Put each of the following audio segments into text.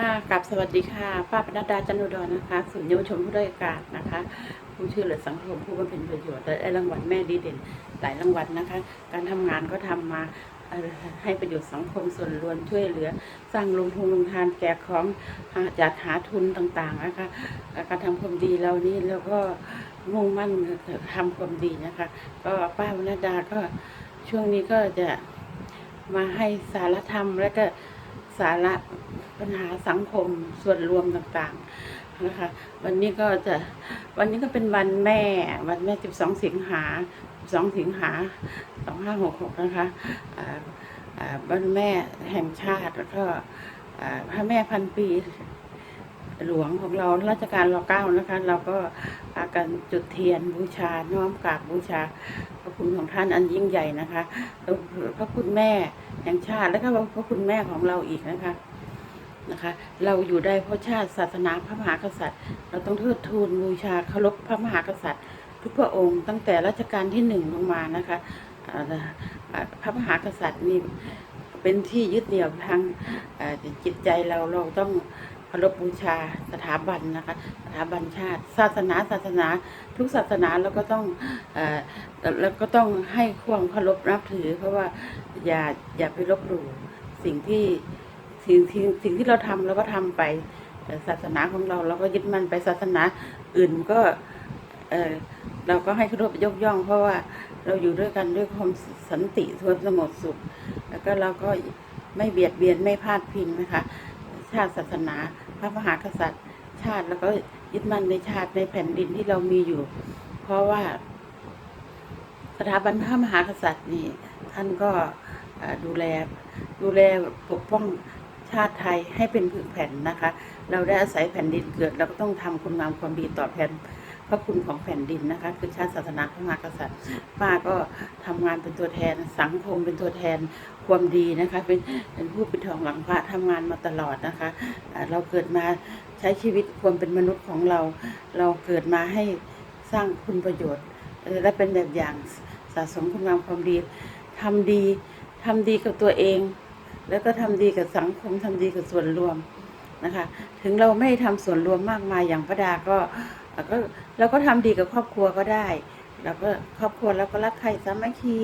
ค่ะกับสวัสดีค่ะ ป้าปนัดดาจันอุดรนะคะศูนย์เยาวชนผู้ด้อยโอกาสนะคะ ผู้ช่วเหลือสังคมผู้บำเพ็ญประโยชน์และได้รางวัลแม่ดีเด่น หลายรางวัลนะคะ การทำงานก็ทำมาให้ประโยชน์สังคมส่วนรวมช่วยเหลือ สร้างลงทุนลงทานแจกของจัดหาทุนต่างๆนะคะการทำความดีเรานี่แล้วก็มุ่งมั่นทำความดีนะคะ ก็ป้าปนัดดาก็ช่วงนี้ก็จะมาให้สารธรรมและก็สาระ ปัญหาสังคมส่วนรวมต่างๆนะคะ วันนี้ก็จะวันนี้ก็เป็นวันแม่ วันแม่ 12 สิงหา 12 สิงหา 2566 นะคะอ่าอ่าวันแม่แห่งชาติแล้วก็พระแม่พันปีหลวงของเราราชการรเก้านะคะ เราก็พากันจุดเทียนบูชา น้อมกราบบูชาพระคุณของท่านอันยิ่งใหญ่นะคะพระคุณแม่แห่งชาติและก็พระคุณแม่ของเราอีกนะคะ นะคะ เราอยู่ได้เพราะชาติศาสนาพระมหากษัตริย์ เราต้องเทิดทูนบูชาเคารพพระมหากษัตริย์ ทุกพระองค์ตั้งแต่รัชกาลที่หนึ่งลงมานะคะพระมหากษัตริย์นี่เป็นที่ยึดเหนี่ยวทางจิตใจเราเราต้องเคารพบูชาสถาบันนะคะสถาบันชาติ ศาสนาศาสนา ทุกศาสนาเราก็ต้องเอ่อแล้วก็ต้องให้ความเคารพนับถือ เพราะว่าอย่าอย่าไปลบหลู่สิ่งที่ สิ่งที่สิ่งที่เราทำเราก็ทำไปศาสนาของเราเราก็ยึดมันไปศาสนาอื่นก็เออเราก็ให้เคารพยกย่อง เพราะว่าเราอยู่ด้วยกันด้วยความสันติความสงบสุข แล้วก็เราก็ไม่เบียดเบียนไม่พลาดพิงนะคะ ชาติศาสนา พระมหากษัตริย์ ชาติแล้วก็ยึดมั่นในชาติในแผ่นดินที่เรามีอยู่ เพราะว่าสถาบันพระมหากษัตริย์นี่ท่านก็ดูแลดูแลปกป้อง ชาติไทยให้เป็นผืนแผ่นนะคะ เราได้อาศัยแผ่นดินเกิด เราก็ต้องทำคุณงามความดีตอบแทนพระคุณของแผ่นดินนะคะ คือชาติศาสนาพระมหากษัตริย์ ป้าก็ทำงานเป็นตัวแทน สังคมเป็นตัวแทนความดีนะคะ เป็นเป็นผู้ปิดทองหลังพระทำงานมาตลอดนะคะ เราเกิดมาใช้ชีวิตความเป็นมนุษย์ของเรา เราเกิดมาให้สร้างคุณประโยชน์และเป็นแบบอย่างสะสมคุณงามความดีทำดีทำดีกับตัวเอง แล้วก็ทำดีกับสังคมทำดีกับส่วนรวมนะคะ ถึงเราไม่ได้ทำส่วนรวมมากมายอย่างพระดาก็เอ่อก็เราก็ทำดีกับครอบครัวก็ได้เราก็ครอบครัวเราก็รักใครสามัคคี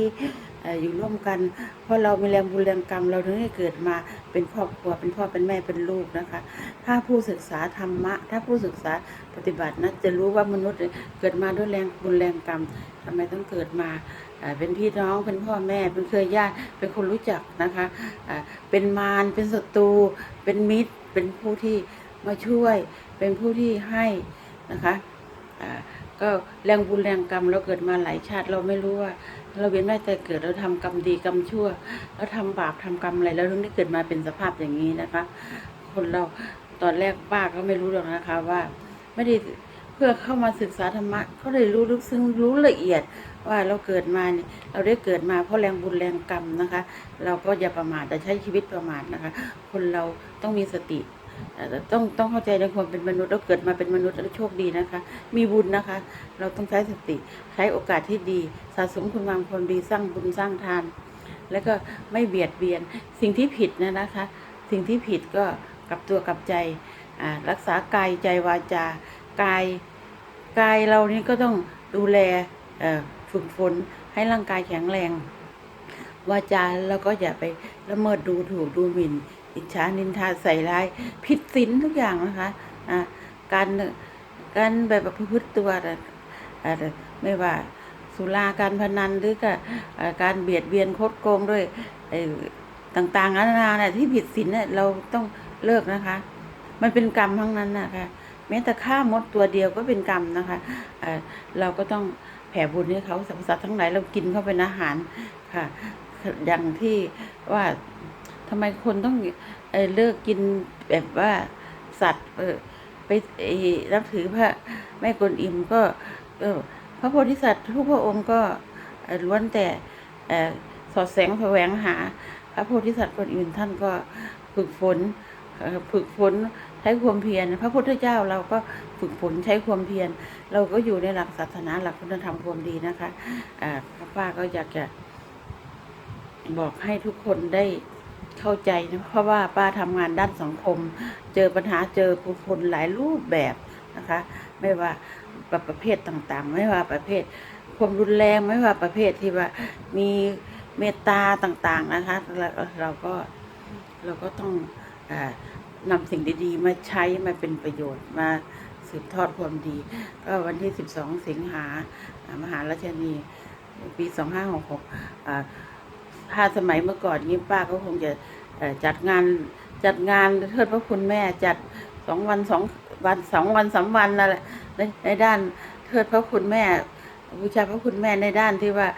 อยู่ร่วมกัน เพราะเรามีแรงบุญแรงกรรมเราถึงได้เกิดมาเป็นครอบครัวเป็นพ่อเป็นแม่เป็นลูกนะคะ ถ้าผู้ศึกษาธรรมะ ถ้าผู้ศึกษาปฏิบัตินะจะรู้ว่ามนุษย์เกิดมาด้วยแรงบุญแรงกรรมทำไมต้องเกิดมาเป็นพี่น้องเป็นพ่อแม่เป็นเครือญาติเป็นคนรู้จักนะคะเป็นมารเป็นศัตรูเป็นมิตร เป็นผู้ที่มาช่วยเป็นผู้ที่ให้นะคะ ก็แรงบุญแรงกรรมเราเกิดมาหลายชาติเราไม่รู้ว่า เราเวียนว่ายแต่เกิดเราทำกรรมดีกรรมชั่วแล้วทำบาปทำกรรมอะไรแล้วถึงได้เกิดมาเป็นสภาพอย่างนี้นะคะ คนเราตอนแรกป้าก็ไม่รู้หรอกนะคะว่าไม่ได้เพื่อเข้ามาศึกษาธรรมะก็เลยรู้ลึกซึ้งรู้ละเอียดว่าเราเกิดมาเนี่ยเราได้เกิดมาเพราะแรงบุญแรงกรรมนะคะ เราก็อย่าประมาทแต่ใช้ชีวิตประมาทนะคะ คนเราต้องมีสติ ต้องต้องเข้าใจในความเป็นมนุษย์เราเกิดมาเป็นมนุษย์แล้วโชคดีนะคะ มีบุญนะคะ เราต้องใช้สติใช้โอกาสที่ดีสะสมคุณงามความดีสร้างบุญสร้างทาน แล้วก็ไม่เบียดเบียนสิ่งที่ผิดนะนะคะ สิ่งที่ผิดก็กลับตัวกลับใจรักษากายใจวาจากายกายเรานี่ก็ต้องดูแลฝึกฝนให้ร่างกายแข็งแรงวาจาแล้วก็อย่าไปละเมิดดูถูกดูหมิ่น อิจฉานินทาใส่ร้าย ผิดศีลทุกอย่างนะคะอ่าการการแบบประพฤติตัวไม่ว่าสุราการพนันหรือกาการเบียดเบียนคดโกงด้วยต่างๆนานาเนี่ยที่ผิดศีลเนี่ยเราต้องเลิกนะคะ มันเป็นกรรมทั้งนั้นนะคะแม้แต่ฆ่ามดตัวเดียวก็เป็นกรรมนะคะเอ่อเราก็ต้องแผ่บุญให้เขาสรรพสัตว์ทั้งหลายเรากินเข้าเป็นอาหารค่ะ อย่างที่ว่า ทำไมคนต้องเอเลิกกินแบบว่าสัตว์เออไปเอ่อนับถือพระแม่กวนอิมก็เออพระโพธิสัตว์ทุกพระองค์ก็ล้วนแต่อสอดแสงแสวงหา พระโพธิสัตว์คนอื่นท่านก็ฝึกฝนฝึกฝนใช้ความเพียรพระพุทธเจ้าเราก็ฝึกฝนใช้ความเพียรเราก็อยู่ในหลักศาสนาหลักคุณธรรมความดีนะคะอ่าป้าก็อยากจะบอกให้ทุกคนได้ เข้าใจนะเพราะว่าป้าทำงานด้านสังคม เจอปัญหาเจอผู้คนหลายรูปแบบนะคะ ไม่ว่าประเภทต่างๆ ไม่ว่าประเภทความรุนแรงไม่ว่าประเภทที่ว่ามีเมตตาต่างๆนะคะเราเราก็เราก็ต้องอนำสิ่งดีๆ มาใช้มาเป็นประโยชน์มาสืบทอดความดี ก็วันที่ 12 สิงหาอ่ามหาราชนี ปี 2566อ่า ถ้าสมัยเมื่อก่อนนี้ป้าก็คงจะจัดงานจัดงานเทิดพระคุณแม่จัดสองวันสองวันสองวันสามวันนั่นแหละในในด้านเทิดพระคุณแม่บูชาพระคุณแม่ในด้านที่ว่า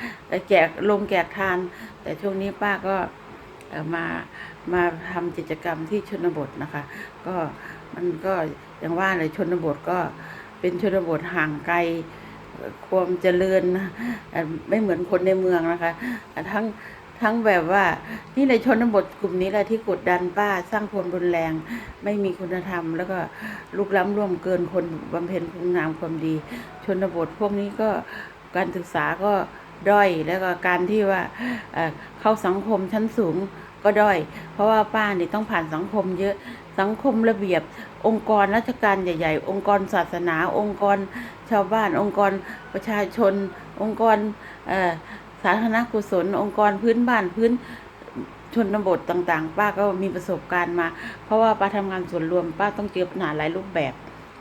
แจกลงแจกทาน แต่ช่วงนี้ป้าก็มามาทำกิจกรรมที่ชนบทนะคะ ก็มันก็อย่างว่าเลยชนบทก็เป็นชนบทห่างไกลความเจริญไม่เหมือนคนในเมืองนะคะ ทั้ง ทั้งแบบว่านี่ในชนบทกลุ่มนี้แหละที่กดดันป้าสร้างความรุนแรง ไม่มีคุณธรรม แล้วก็ลุกล้ำร่วมเกินคนบำเพ็ญคุณงามความดี ชนบทพวกนี้ก็การศึกษาก็ด้อยแล้วก็การที่ว่าเอ่อเข้าสังคมชั้นสูงก็ด้อย เพราะว่าป้านี่ต้องผ่านสังคมเยอะสังคมระเบียบองค์กรราชการใหญ่ ๆ องค์กรศาสนา องค์กรชาวบ้าน องค์กรประชาชน องค์กรเอ่อ สาธารณกุศล องค์กรพื้นบ้านพื้นชนบทต่างๆ ป้าก็มีประสบการณ์มา เพราะว่าป้าทำงานส่วนรวม ป้าต้องเจอปัญหาหลายรูปแบบ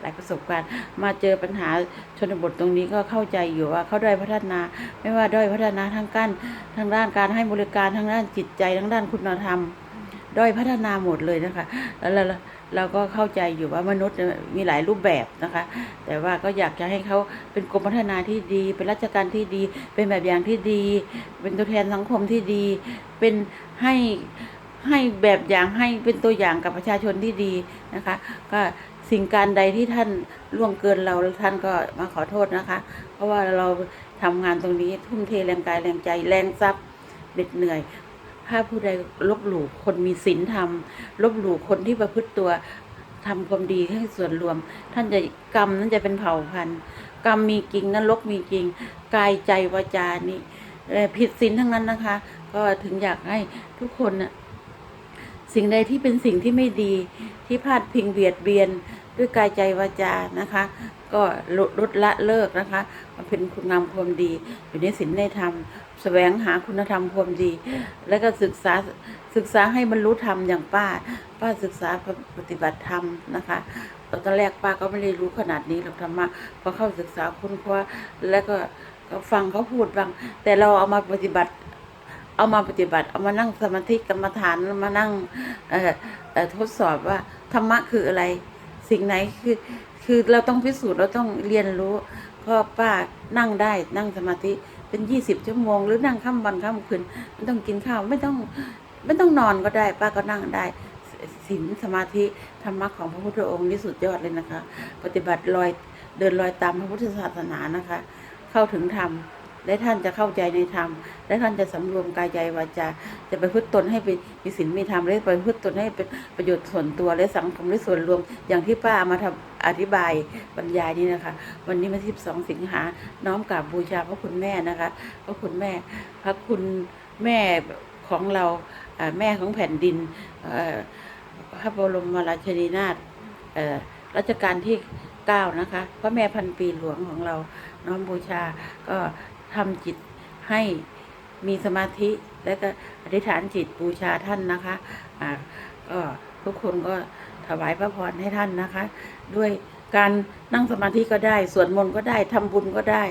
หลายประสบการณ์ มาเจอปัญหาชนบทตรงนี้ก็เข้าใจอยู่ว่าเขาด้อยพัฒนา ไม่ว่าด้อยพัฒนาทางการทางด้านการให้บริการทางด้านจิตใจทางด้านคุณธรรม ด้อยพัฒนาหมดเลยนะคะแล้ว เราก็เข้าใจอยู่ว่ามนุษย์มีหลายรูปแบบนะคะ แต่ว่าก็อยากจะให้เขาเป็นกรมพัฒนาที่ดี เป็นราชการที่ดี เป็นแบบอย่างที่ดี เป็นตัวแทนสังคมที่ดี เป็นให้ให้แบบอย่างให้เป็นตัวอย่างกับประชาชนที่ดีนะคะ ก็สิ่งการใดที่ท่านล่วงเกินเราท่านก็มาขอโทษนะคะ เพราะว่าเราทำงานตรงนี้ทุ่มเทแรงกายแรงใจแรงทรัพย์เหน็ดเหนื่อย ถ้าผู้ใดลบหลู่คนมีศีลธรรม ลบหลู่คนที่ประพฤติตัวทำความดีให้ส่วนรวม ท่านจะกรรมนั้นจะเป็นเผ่าพันธุ์กรรมมีจริงนรกมีจริง กายใจวาจานี่ผิดศีลทั้งนั้นนะคะ ก็ถึงอยากให้ทุกคนน่ะสิ่งใดที่เป็นสิ่งที่ไม่ดีที่พลาดพิงเบียดเบียนด้วยกายใจวาจานะคะ ก็ลดลดละเลิกนะคะมาเป็นคุณงามความดี อยู่ในศีลในธรรม แสวงหาคุณธรรมความดี แล้วก็ศึกษาศึกษาให้บรรลุธรรมอย่างป้า ป้าศึกษาปฏิบัติธรรมนะคะตอนแรกป้าก็ไม่ได้รู้ขนาดนี้หรอกธรรมะพอเข้าศึกษาค้นคว้าแล้วก็ก็ฟังเขาพูดบ้าง แต่เราเอามาปฏิบัติ เอามาปฏิบัติ เอามานั่งสมาธิกรรมฐานมานั่งทดสอบว่าธรรมะคืออะไร สิ่งไหนคือคือเราต้องพิสูจน์เราต้องเรียนรู้เพราะป้านั่งได้นั่งสมาธิ เป็นยี่สิบชั่วโมง หรือนั่งค่ำวันค่ำคืนไม่ต้องกินข้าวไม่ต้องไม่ต้องนอนก็ได้ป้าก็นั่งได้ศีลสมาธิธรรมะของพระพุทธองค์นี่สุดยอดเลยนะคะ ปฏิบัติลอยเดินลอยตามพระพุทธศาสนานะคะ เข้าถึงธรรมและท่านจะเข้าใจในธรรมและท่านจะสำรวมกายใจวาจาจะไปพึ่ตนให้เป็นมีศีลมีธรรมและไปพึ่ตนให้เป็นประโยชน์ส่วนตัวและสังคมและส่วนรวมอย่างที่ป้ามาทำ อธิบายบรรยายนี่นะคะ วันนี้วันที่12 สิงหา น้อมกราบบูชาพระคุณแม่นะคะ พระคุณแม่ พระคุณแม่ของเราแม่ของแผ่นดินพระบรมราชินีนาถรัชกาลที่เก้านะคะ พระแม่พันปีหลวงของเรา น้อมบูชาก็ทำจิตให้มีสมาธิและก็อธิษฐานจิตบูชาท่านนะคะ อ่า ก็ทุกคนก็ วายพระพรให้ท่านนะคะ ด้วยการนั่งสมาธิก็ได้ สวดมนต์ก็ได้ทำบุญก็ได้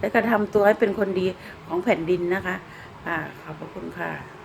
และก็ทำตัวให้เป็นคนดีของแผ่นดินนะคะ อ่าขอบพระคุณค่ะ